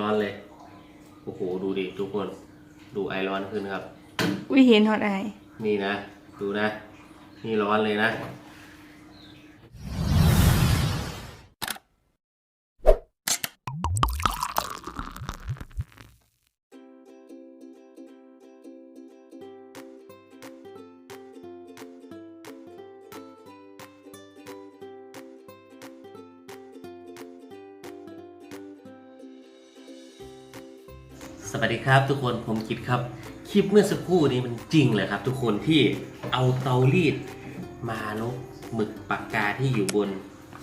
ร้อนๆเลย โอ้โห ดูดิทุกคน ดูไอร้อนขึ้นครับวิเห็นฮอตไอ นี่นะ ดูนะ นี่ร้อนเลยนะ สวัสดีครับทุกคนผมคิดครับ คลิปเมื่อสักครู่นี้มันจริงเลยครับ ทุกคนที่เอาเตารีดมาลบหมึกปากกาที่อยู่บน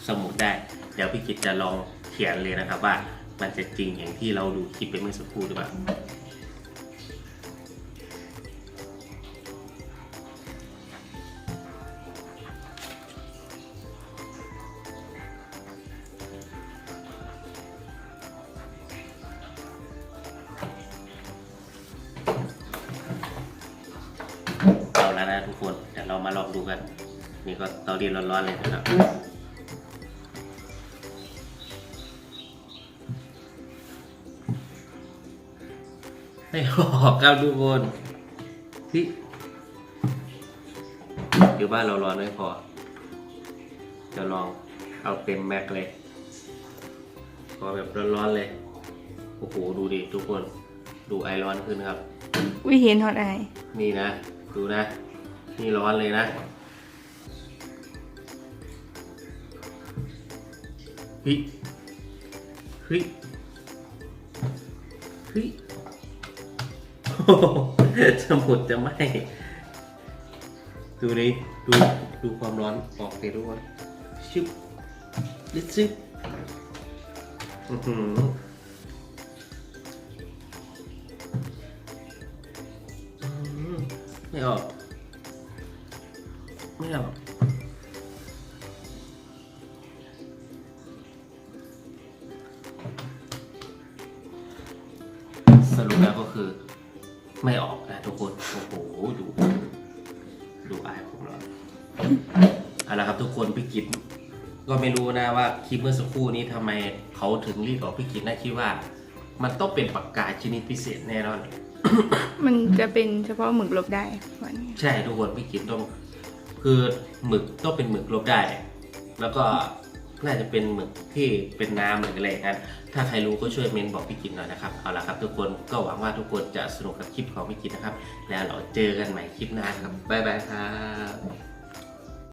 สมุดได้ เดี๋ยวพี่กิจจะลองเขียนเลยนะครับว่ามันจะจริงอย่างที่เราดูคลิปไปเมื่อสักครู่หรือเปล่าเอา มาลองดูกัน นี่ก็เตารีดร้อนๆเลยนะครับไม่ออกครับทุกคนที่หรือว่าเราร้อนไม่พอ จะลองเอาเต็มแม็กเลยพอแบบร้อนๆเลย โอ้โห ดูดิทุกคน ดูไอร้อนขึ้นครับ วิเห็นฮอตไอ นี่นะ ดูนะ นี่ร้อนเลยนะเฮ้ยเฮ้ยเฮ้ยโอ้โหสมุดจะไหมดูดิดูดูความร้อนออกเลยทุกคนชิบลิซึบอื้อหืออื้อหือไม่ออก ไม่ออกสรุปแล้วก็คือ ไม่ออกนะทุกคน โอ้โห ดู ดูอายผมแล้วเอาละครับทุกคนพี่กิตก็ไม่รู้นะว่าคลิปเมื่อสักครู่นี้ทำไมเขาถึงรีบออกพี่กิตนะคิดว่า มันต้องเป็นปากกาชนิดพิเศษแน่นอน มันจะเป็นเฉพาะหมึกลบได้วันนี้ใช่ทุกคนพี่กิตต้อง คือหมึกต้องเป็นหมึกลบได้ แล้วก็น่าจะเป็นหมึกที่เป็นน้ำหรืออะไรอย่างนั้นถ้าใครรู้ก็ช่วยเมนบอกพี่กินหน่อยนะครับเอาละครับทุกคนก็หวังว่าทุกคนจะสนุกกับคลิปของพี่กินนะครับ แล้วเราเจอกันใหม่คลิปหน้าครับบ๊ายบายครับ